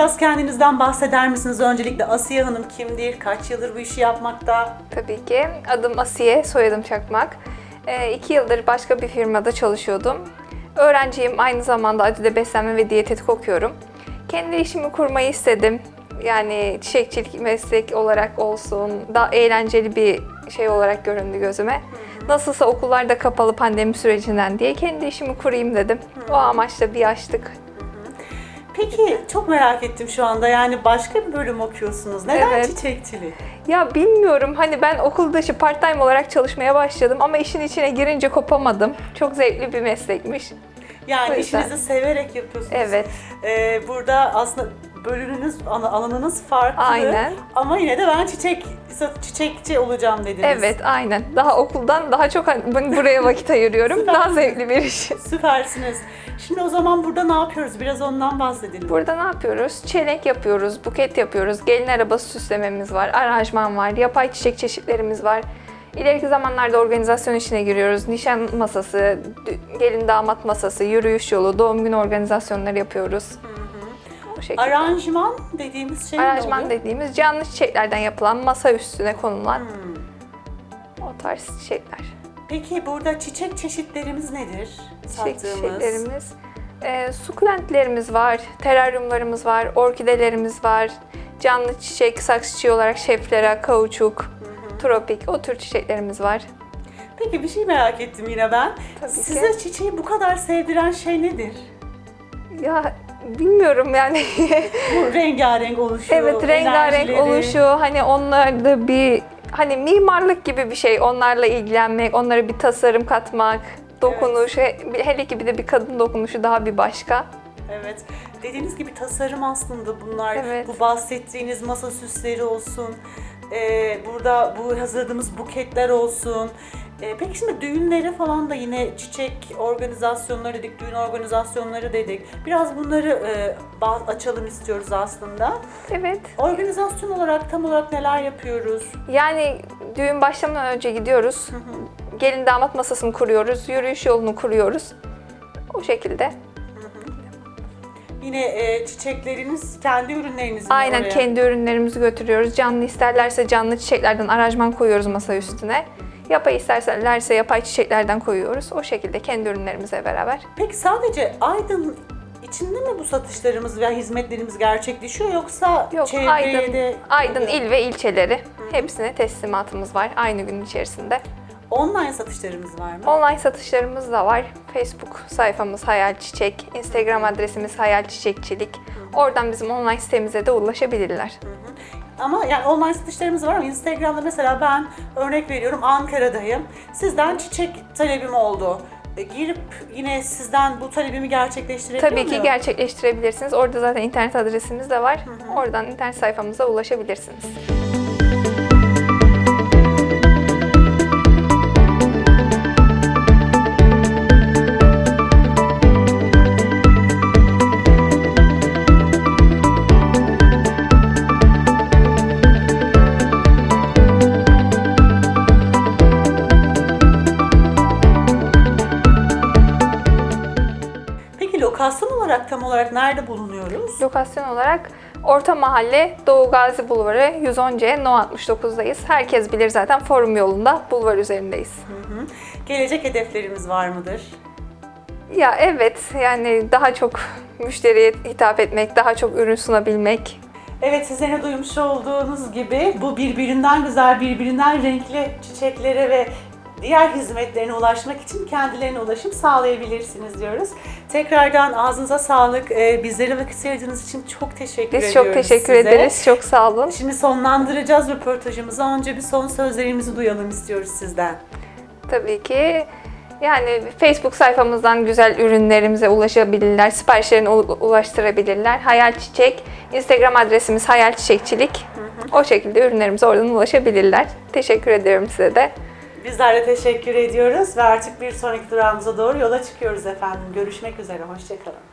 Biraz kendinizden bahseder misiniz? Öncelikle Asiye Hanım kimdir? Kaç yıldır bu işi yapmakta? Tabii ki. Adım Asiye, soyadım Çakmak. Ee, iki yıldır başka bir firmada çalışıyordum. Öğrenciyim, aynı zamanda Adide Beslenme ve Diyetetik okuyorum. Kendi işimi kurmayı istedim. Yani çiçekçilik meslek olarak olsun, daha eğlenceli bir şey olarak göründü gözüme. Nasılsa okullar da kapalı pandemi sürecinden diye kendi işimi kurayım dedim. O amaçla bir açtık. Peki çok merak ettim şu anda. Yani başka bir bölüm okuyorsunuz. Neden Evet. çiçekçilik? Ya bilmiyorum hani ben okul dışı part time olarak çalışmaya başladım ama işin içine girince kopamadım. Çok zevkli bir meslekmiş. Yani O yüzden. işinizi severek yapıyorsunuz. Evet. Ee, burada aslında bölümünüz, alanınız farklı. Aynen. Ama yine de ben çiçek çiçekçi olacağım dediniz. Evet aynen. Daha okuldan daha çok hani ben buraya vakit ayırıyorum. daha zevkli bir iş. Süpersiniz. Şimdi o zaman burada ne yapıyoruz? Biraz ondan bahsedelim. Burada ne yapıyoruz? Çelenk yapıyoruz, buket yapıyoruz, gelin arabası süslememiz var, aranjman var, yapay çiçek çeşitlerimiz var. İleriki zamanlarda organizasyon işine giriyoruz. Nişan masası, gelin damat masası, yürüyüş yolu, doğum günü organizasyonları yapıyoruz. O şekilde. Aranjman dediğimiz şey ne Aranjman oluyor? dediğimiz canlı çiçeklerden yapılan masa üstüne konulan Hmm. o tarz çiçekler. Peki burada çiçek çeşitlerimiz nedir? Çiçek Sattığımız. çiçeklerimiz. E, sukulentlerimiz var, teraryumlarımız var, orkidelerimiz var. Canlı çiçek, saksı çiçeği olarak şeflera, kauçuk, tropik o tür çiçeklerimiz var. Peki bir şey merak ettim yine ben. Tabii ki. Size çiçeği bu kadar sevdiren şey nedir? Ya bilmiyorum yani. Bu rengarenk oluşu, evet rengarenk enerjileri. oluşu hani onlarda bir hani mimarlık gibi bir şey onlarla ilgilenmek, onlara bir tasarım katmak, dokunuş, he- hele ki bir de bir kadın dokunuşu daha bir başka. Evet. Dediğiniz gibi tasarım aslında bunlar. Evet. Bu bahsettiğiniz masa süsleri olsun. Ee, burada bu hazırladığımız buketler olsun. Ee, peki şimdi düğünlere falan da yine çiçek organizasyonları dedik, düğün organizasyonları dedik. Biraz bunları e, açalım istiyoruz aslında. Evet. Organizasyon olarak tam olarak neler yapıyoruz? Yani düğün başlamadan önce gidiyoruz. Gelin damat masasını kuruyoruz. Yürüyüş yolunu kuruyoruz. O şekilde. Yine e, çiçekleriniz kendi ürünleriniz mi Aynen oraya? kendi ürünlerimizi götürüyoruz. Canlı isterlerse canlı çiçeklerden aranjman koyuyoruz masa üstüne. Yapay isterlerse yapay çiçeklerden koyuyoruz. O şekilde kendi ürünlerimizle beraber. Peki sadece Aydın içinde mi bu satışlarımız veya hizmetlerimiz gerçekleşiyor yoksa Yok çevreye Aydın, de Aydın il ve ilçeleri hepsine teslimatımız var aynı gün içerisinde. online satışlarımız var mı? Online satışlarımız da var. Facebook sayfamız Hayal Çiçek, Instagram adresimiz Hayal Çiçekçilik. Oradan bizim online sitemize de ulaşabilirler. Ama yani online satışlarımız var ama Instagram'da mesela ben örnek veriyorum Ankara'dayım. Sizden çiçek talebim oldu. E, girip yine sizden bu talebimi gerçekleştirebiliyor Tabii ki muyum? gerçekleştirebilirsiniz. Orada zaten internet adresimiz de var. Oradan internet sayfamıza ulaşabilirsiniz. Peki lokasyon olarak tam olarak nerede bulunuyoruz? Lokasyon olarak Orta Mahalle Doğu Gazi Bulvarı 110C No 69'dayız. Herkes bilir zaten forum yolunda bulvar üzerindeyiz. Hı hı. Gelecek hedeflerimiz var mıdır? Ya evet yani daha çok müşteriye hitap etmek, daha çok ürün sunabilmek. Evet sizlerin de duymuş olduğunuz gibi bu birbirinden güzel, birbirinden renkli çiçeklere ve diğer hizmetlerine ulaşmak için kendilerine ulaşım sağlayabilirsiniz diyoruz. Tekrardan ağzınıza sağlık. Ee, bizlere vakit ayırdığınız için çok teşekkür Biz ediyoruz çok teşekkür size. ederiz. Çok sağ olun. Şimdi sonlandıracağız röportajımızı. Önce bir son sözlerimizi duyalım istiyoruz sizden. Tabii ki. Yani Facebook sayfamızdan güzel ürünlerimize ulaşabilirler, siparişlerini ulaştırabilirler. Hayal Çiçek, Instagram adresimiz Hayal Çiçekçilik. O şekilde ürünlerimize oradan ulaşabilirler. Teşekkür ederim size de. Bizler de teşekkür ediyoruz ve artık bir sonraki durağımıza doğru yola çıkıyoruz efendim. Görüşmek üzere, hoşçakalın.